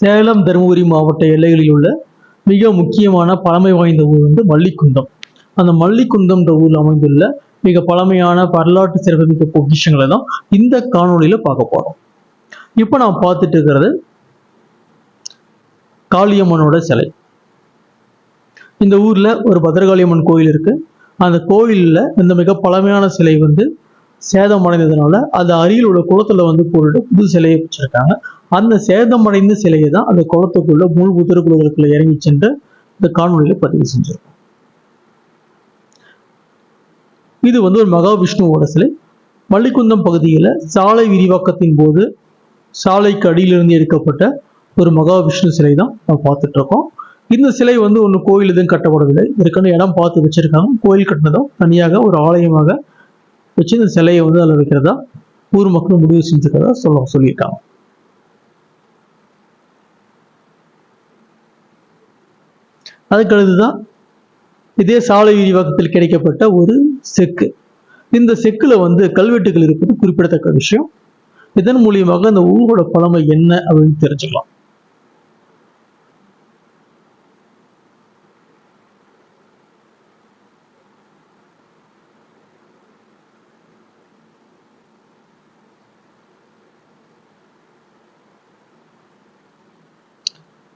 சேலம் தருமபுரி மாவட்ட எல்லைகளில் உள்ள மிக முக்கியமான பழமை வாய்ந்த ஊர் வந்து மல்லிக்குந்தம் அந்த மல்லிக்குந்தம்ன்ற ஊரில் அமைந்துள்ள மிக பழமையான வரலாற்று சிறப்புமிக்க பொக்கிஷங்களை தான் இந்த காணொளியில பார்க்க போறோம். இப்போ நான் பார்த்துட்டு இருக்கிறது காளியம்மனோட சிலை. இந்த ஊர்ல ஒரு பத்ரகாளியம்மன் கோயில் இருக்கு. அந்த கோயில்ல இந்த மிக பழமையான சிலை வந்து சேதமடைந்ததுனால அது அருகில் உள்ள குளத்துல வந்து போட்டுட்டு புது சிலையை வச்சிருக்காங்க. அந்த சேதமடைந்த சிலையை தான் அந்த குளத்துக்குள்ள மூணு புத்தருக்குள்ள இறங்கி சென்று இந்த காணொலியில பதிவு செஞ்சிருக்கோம். இது வந்து ஒரு மகாவிஷ்ணுவோட சிலை. மல்லிக்குந்தம் பகுதியில் சாலை விரிவாக்கத்தின் போது சாலைக்கு அடியிலிருந்து எடுக்கப்பட்ட ஒரு மகாவிஷ்ணு சிலை தான் நம்ம பார்த்துட்டு இருக்கோம் இந்த சிலை வந்து ஒன்று கோயில் எதுவும் கட்டப்படவில்லை. இதுக்கான இடம் பார்த்து வச்சிருக்காங்க. கோயில் கட்டினதும் தனியாக ஒரு ஆலயமாக வச்சு இந்த சிலையை வந்து அதில் வைக்கிறதா ஊர் மக்கள் முடிவு செஞ்சுக்கிறதா சொல்ல சொல்லியிருக்காங்க. அதுக்கடுத்துதான் இதே சாலை விரிவாக்கத்தில் கிடைக்கப்பட்ட ஒரு செக்கு. இந்த செக்குல வந்து கல்வெட்டுகள் இருப்பது குறிப்பிடத்தக்க விஷயம். இதன் மூலியமாக அந்த ஊரோட பழமை என்ன அப்படின்னு தெரிஞ்சுக்கலாம்.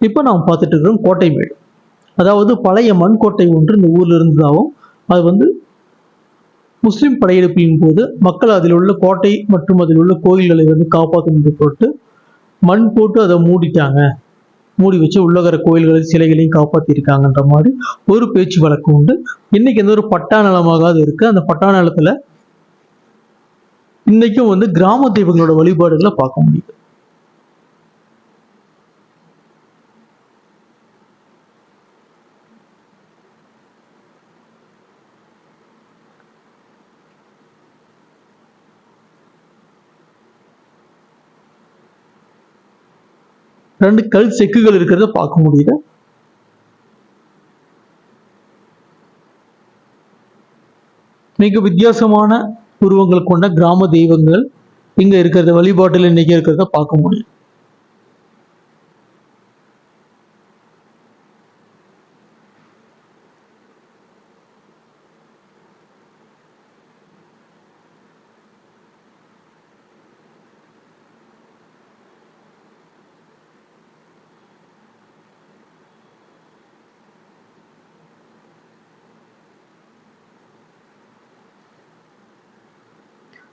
இப்போ நாம் பார்த்துட்டு இருக்கிறோம் கோட்டைமேடு அதாவது பழைய மண்கோட்டை ஒன்று இந்த ஊரில் இருந்ததாகவும் அது வந்து முஸ்லிம் படையெடுப்பின் போது மக்கள் அதில் உள்ள கோட்டை மற்றும் அதில் உள்ள கோயில்களை வந்து காப்பாற்றும் பொருட்டு மண் போட்டு அதை மூடிட்டாங்க. மூடி வச்சு உள்ளகர கோயில்களை சிலைகளையும் காப்பாற்றிருக்காங்கன்ற மாதிரி ஒரு பேச்சு வழக்கு உண்டு. இன்னைக்கு எந்த ஒரு பட்டா நிலமாக அது இருக்கு. அந்த பட்டா நிலத்துல இன்னைக்கும் வந்து கிராம தெய்வங்களோட வழிபாடுகளை பார்க்க முடியுது. ரெண்டு கல் செக்குகள் இருக்கிறத பார்க்க முடியுது. மிக வித்தியாசமான உருவங்கள் கொண்ட கிராம தெய்வங்கள் இங்க இருக்கிறத வழிபாட்டில் இன்னைக்கு இருக்கிறத பார்க்க முடியும்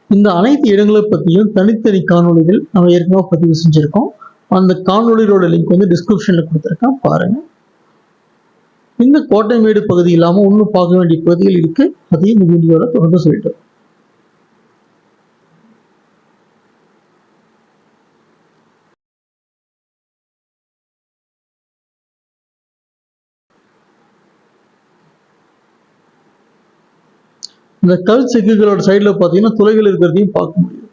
இந்த அனைத்து இடங்களை பற்றியும் தனித்தனி காணொளிகள் நம்ம ஏற்கனவே பதிவு செஞ்சுருக்கோம். அந்த காணொலிகளோட லிங்க் வந்து டிஸ்கிரிப்ஷனில் கொடுத்துருக்கேன். பாருங்க. இந்த கோட்டைமேடு பகுதி இல்லாமல் இன்னும் பார்க்க வேண்டிய பகுதிகள் இருக்கு. அதையும் இந்த வீடியோவில் தொடர்ந்து சொல்லிட்டு இந்த கல் செக்குகளோட சைடில் பார்த்தீங்கன்னா துளைகள் இருக்கிறதையும் பார்க்க முடியும்.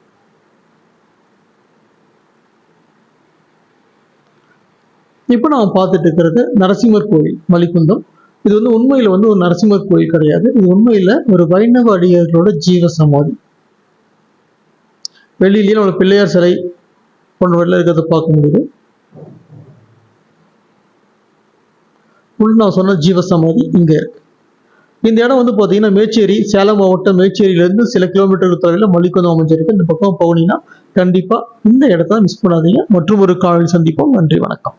இப்போ நம்ம பார்த்துட்டு இருக்கிறது நரசிம்மர் கோயில் மலிக்குந்தம் இது வந்து உண்மையில வந்து ஒரு நரசிம்மர் கோயில் கிடையாது. இது உண்மையில ஒரு வைணவ அடியார்களோட ஜீவ சமாதி. வெளியிலேயே நம்ம பிள்ளையார் சிலை போன்றவரில் இருக்கிறத பார்க்க முடியுது. உள்ள நான் சொன்ன ஜீவ சமாதி இங்க இருக்கு. இந்த இடம் வந்து பார்த்தீங்கன்னா மேச்சேரி சேலம் மாவட்டம் மேச்சேரியிலேருந்து சில கிலோமீட்டர் தொலைவில் மல்லிக்குந்தம் அமைஞ்சிருக்கு. இந்த பக்கம் போனீங்கன்னா கண்டிப்பாக இந்த இடத்த மிஸ் பண்ணாதீங்க. மற்றும் ஒரு காலையில் சந்திப்போம். நன்றி வணக்கம்.